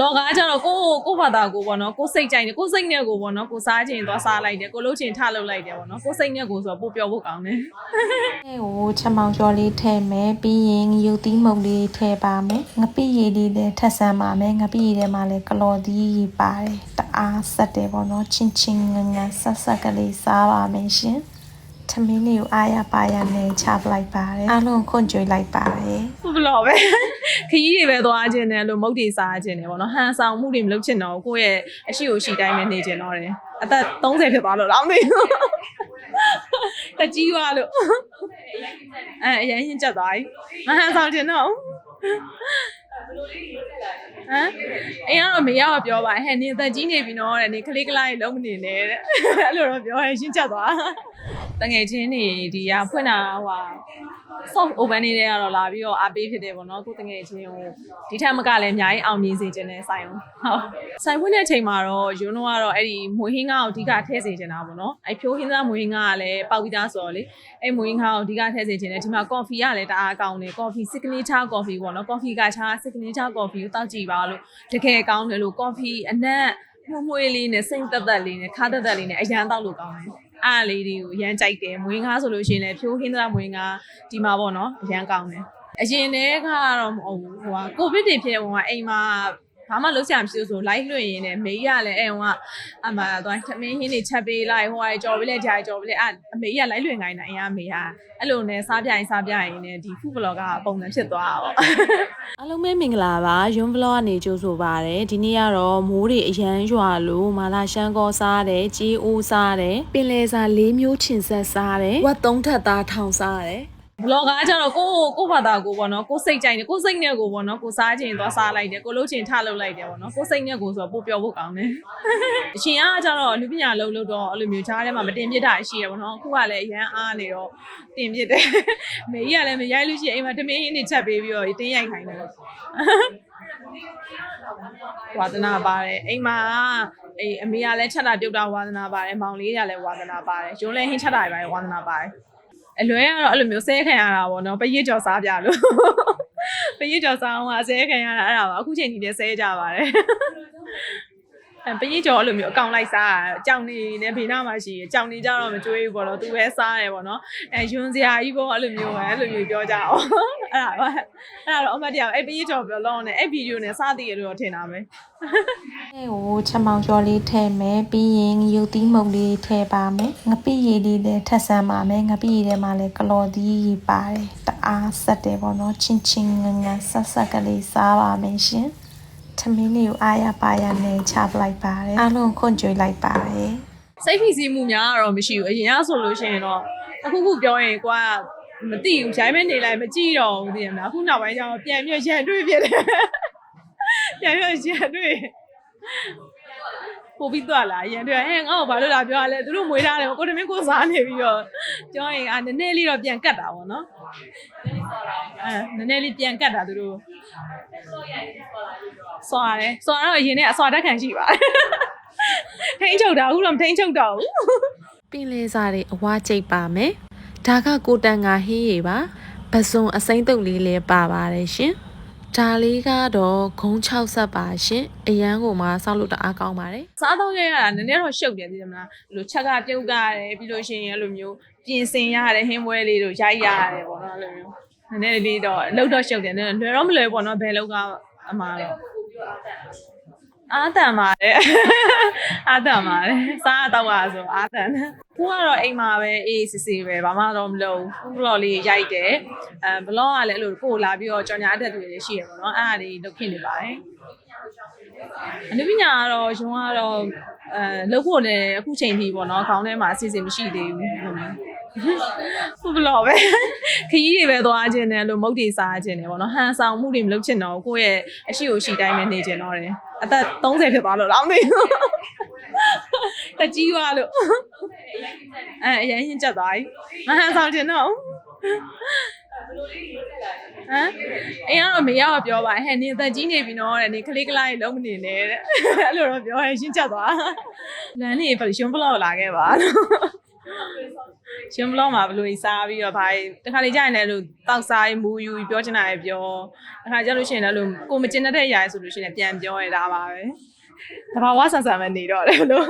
လောကကျတော့ကိုကိုဘာသာကိုပေါ့နော်ကိုစိတ်ကြိုက်တယ်ကိုစိတ်နဲ့ကိုပေါ့နော်ကိုစားခြင်းသွားစားလိုက်တယ်ကိုလို့ချင်းထလုပ်လိုက်တယ်ပေါ့နော်ကိုစိတ်နဲ့ကိုဆိုတော့ပို့ပြောဖို့ကောင်းတယ်အဲကိုချက်မောင်ကျော်လေးထည့်မယ်ပြီးရင်ရုပ်သီးမုတ်လေးထည့်ပါမယ်ငပိရည်လေးလည်းထပ်ဆန်းပါမယ်ငပိရည်ထဲမှာလည်းကလော်သီးပါတယ်တအားဆက်တယ်ပေါ့နော်ချင်းချင်းငငဆက်ဆက်ကလေးစားပါမယ်ရှင် သမင်းလေးကိုအားရပါရနဲ့ချပလိုက်ပါတယ်အားလုံးခွန့်ကြွေးလိုက်ပါတယ်ဘလောပဲခကြီးတွေပဲသွားခြင်းတယ်လို့မုတ်တွေစားခြင်းတယ်ပေါ့နော်ဟန်ဆောင်မှုတွေမလုပ်ချင်တော့ဘူးကိုယ့်ရဲ့အရှိကိုရှိတိုင်းပဲနေချင်တော့တယ်အသက်30ဖြစ်သွားလို့တော့မသိဘူးတကြီးသွားလို့အဲအရင်ရင်ကြက်သွားပြီမဟန်ဆောင်ခြင်းတော့ဟမ်အရင်ကတော့မေရောက်ပြောပါဟဲ့နေသက်ကြီးနေပြီနော်တဲ့နေကလေးကလေးလုံးမနေနဲ့တဲ့အဲ့လိုတော့ပြောရင်ရှင်းချက်သွား တငယ်ချင်းတွေဒီကဖွင့်တာဟို soft open နေတဲ့ကတော့လာပြီးတော့အားပေးဖြစ်တယ်ပေါ့နော်ကိုတငယ်ချင်းကိုဒီထက်မကလည်းအများကြီးအောင်မြင်စေခြင်းနဲ့ဆိုင်အောင်ဟုတ်ဆိုင်ဖွင့်တဲ့အချိန်မှာတော့ယူနိုကတော့အဲ့ဒီမွေဟင်းကားကိုအဓိကထည့်စေချင်တာပေါ့နော်အဲ့ဖြိုးဟင်းသားမွေဟင်းကားကလည်းပေါက်ပြီးသားဆိုတော့လေအဲ့မွေဟင်းကားကိုအဓိကထည့်စေချင်တယ်ဒီမှာ coffee ကလည်းတအားကောင်းတယ် coffee signature coffee ပေါ့နော် coffee ကခြား signature coffee ကိုတောက်ကြည့်ပါလို့တကယ်ကောင်းတယ်လို့ coffee အနက်မှုမွေးလေးနဲ့စိမ့်သက်သက်လေးနဲ့ခါသက်သက်လေးနဲ့အရန်တောက်လို့ကောင်းတယ် အားလေးတွေကိုအရန်ကြိုက်တယ်မွေးငါးဆိုလို့ရှိရင်လည်းဖြိုးဟင်းသားမွေးငါးဒီမှာပေါ့နော်အရန်ကောင်းတယ်အရင်တည်းကတော့မဟုတ်ဘူးဟိုကကိုဗစ်တွေဖြစ်တဲ့ပုံကအိမ်မှာ ဘာမှလုပ်ချင်မရှိဘူးဆို live လွှင့်ရင်းနဲ့မေးရလဲအဲဟိုကအမှတော့သမင်းဟင်းတွေချက်ပေးလိုက်ဟိုကကြော်ပေးလိုက်ကြာကြော်ပေးလိုက်အမေကြီးက live လွှင့်ခိုင်းတာအရင်အမေကအဲ့လိုနဲ့စားပြရင်စားပြရင်နဲ့ဒီ food vlog ကပုံစံဖြစ်သွားတာပေါ့အားလုံးပဲမင်္ဂလာပါယွန်းဗလော့ကနေကြိုဆိုပါရစေဒီနေ့ကတော့မိုးတွေအရန်ရွာလို့မာလာရှမ်းကောစားတယ်ကြီးအိုးစားတယ်ပင်လယ်စာ၄မျိုးချင်ဆက်စားတယ်ဝက်သုံးထပ်သားထောင်စားတယ် ဘလော့ဂါကျတော့ကိုကိုဘာသာကိုပေါ့နော်ကိုစိတ်ကြိုက်တယ်ကိုစိတ်နဲ့ကိုပေါ့နော်ကိုစားခြင်းသွားစားလိုက်တယ်ကိုလို့ချင်းထလုပ်လိုက်တယ်ပေါ့နော်ကိုစိတ်နဲ့ကိုဆိုတော့ပို့ပြောဖို့ကောင်းတယ်အရှင်ကကျတော့လူပညာလုံးလို့တော့အဲ့လိုမျိုးချားထဲမှာမတင်ပြတာရှိရပေါ့နော်အခုကလည်းအရန်အားနေတော့တင်ပြတယ်မေကြီးကလည်းမရိုက်လို့ရှိရင်အိမ်မှာတမင်းရင်းနေချက်ပေးပြီးတော့တင်းရိုက်ခိုင်းတယ်ဝါသနာပါတယ်အိမ်မှာအေးအမေကလည်းချက်တာပြုတ်တာဝါသနာပါတယ်မောင်လေးကလည်းဝါသနာပါတယ်ရုံးလည်းဟင်းချက်တာပဲဝါသနာပါတယ် အလွဲကတော့အဲ့လိုမျိုးဆဲခံရတာပေါ့နော်ပရိကြော်စားပြလို့ပရိကြော်စားအောင်ကဆဲခံရတာအဲ့ဒါပါအခုချိန်ကြီးလည်းဆဲကြပါတယ်အဲ ပရိကြော်အဲ့လိုမျိုးအကောင်လိုက်စားတာကြောင်နေနဲ့ဘေးနားမှာရှိရကြောင်နေကြတော့မကြွေးဘူးပေါ့နော်သူပဲစားတယ်ပေါ့နော်အဲယွန်းစရာကြီးပေါ့အဲ့လိုမျိုးပဲအဲ့လိုမျိုးပြောကြအောင်အဲ့ဒါပါအဲ့ဒါတော့အမတ်တရားအဲ့ပရိကြော်ပြောလုံးနဲ့အဲ့ဗီဒီယိုနဲ့စားတည်ရလို့ထင်တာပဲအဲကိုချက်မောင်ကျော်လေးထည့်မယ်ပြီးရင်ရုပ်သီးမုတ်လေးထည့်ပါမယ်ငပိရည်လေးလည်းထပ်ဆန်းပါမယ်ငပိရည်ထဲမှာလည်းကလော်သီးပါတယ်တအားဆက်တယ်ပေါ့နော်ချင်းချင်းငငဆက်ဆက်ကလေးစားပါမယ်ရှင် သမင်းလေးကိုအားရပါရနဲ့ချပလိုက်ပါတယ်အားလုံးခွန့်ကြွေးလိုက်ပါတယ်စိတ်ဖိစီးမှုများတော့မရှိဘူးအရင်ကဆိုလို့ရှိရင်တော့အခုခုပြောရင်ကွာမသိဘူးဂျိုင်းမဲနေလိုက်မကြည့်တော့ဘူးသိရမလားအခုနောက်ပိုင်းကျတော့ပြန်ပြရန်တွေ့ဖြစ်တယ်ပြန်ပြရန်တွေ့ ပို့ပြီးသွားလာရန်တွေ့ဟဲ့ငါ့ကိုဘာလို့လာပြောရလဲသူတို့မွေးထားတယ်ကိုတမင်းကိုစားနေပြီးတော့ပြောရင်အာနည်းနည်းလေးတော့ပြန်ကတ်တာပေါ့နော်အဲနည်းနည်းလေးပြန်ကတ်တာသူတို့စွာတယ်စွာတော့အရင်နဲ့အစွာတက်ခံရှိပါတယ်ထိန်းချုပ်တာအခုတော့မထိန်းချုပ်တော့ဘူးပင်လယ်စာတွေအဝါကျိတ်ပါမယ်ဒါကကိုတန်ငါဟင်းရည်ပါပစုံအစိမ့်တုပ်လေးလည်းပါပါတယ်ရှင် ဒါလေးကတော့ဂုံ6ဆက်ပါရှင်အရန်ကိုမှစောက်လို့တအားကောင်းပါတယ်စားတော့ရရတာနည်းနည်းတော့ရှုပ်တယ်သိတယ်မလားအဲ့လိုချက်ကပြုတ်ကြရတယ်ပြီးလို့ရှိရင်အဲ့လိုမျိုးပြင်ဆင်ရတယ်ဟင်းပွဲလေးတို့ရိုက်ရတယ်ပေါ့နော်အဲ့လိုမျိုးနည်းနည်းလေးတော့လှုပ်တော့ရှုပ်တယ်နည်းနည်းလွယ်တော့မလွယ်ပေါ့နော်ဘယ်လောက်က အမှားတော့ အာတန်ပါတယ်အာတန်ပါတယ်စားတော့ပါဆိုအာတန်ကိုကတော့အိမ်မှာပဲအေးစစ်စစ်ပဲဘာမှတော့မလုပ်ဘူးဘလော့လေးရိုက်တယ်အဲဘလော့ကလည်းအဲ့လိုကိုလာပြီးတော့ကြော်ညာအတက်တွေလည်းရှိရပေါ့နော်အဲ့ဒါလေးလုပ်ဖြစ်နေပါတယ်အနုပညာကတော့ရုံးကတော့အဲလုပ်ဖို့လည်းအခုချိန်ထိပေါ့နော်ခေါင်းထဲမှာအစီအစဉ်မရှိသေးဘူးဟုတ် ဘလောပဲခကြီးတွေပဲသွားခြင်းတယ်လို့မုတ်တွေစားခြင်းတယ်ပေါ့နော်ဟန်ဆောင်မှုတွေမလုပ်ချင်တော့ဘူးကိုယ့်ရဲ့အရှိကိုရှိတိုင်းပဲနေချင်တော့တယ်အသက်30ဖြစ်သွားလို့တော့မသိဘူးတကြီးသွားလို့အဲအရင်ရင်ကြက်သွားပြီမဟန်ဆောင်ချင်တော့ဘူးဟမ်အရင်ကတော့မေရောက်ပြောပါဟဲ့နေသက်ကြီးနေပြီနော်တဲ့နေကလေးကလေးလုံးမနေနဲ့တဲ့အဲ့လိုတော့ပြောရင်ရှင်းချက်သွားလမ်းနေဘယ်ရှင်ဘလောက်လာခဲ့ပါ ရှင် vlog မှာဘယ်လိုကြီးစားပြီးတော့ဘာကြီးတခါလေကြာရင်လည်းလို့တောက်စားမူယူပြောချင်တာရပြောတခါကြလို့ရှိရင်လည်းလို့ကိုမကျင်တတ်တဲ့အရာဆိုလို့ရှိရင်ပြန်ပြောရတာပါပဲတဘာဝဆန်ဆန်ပဲနေတော့တယ်လို့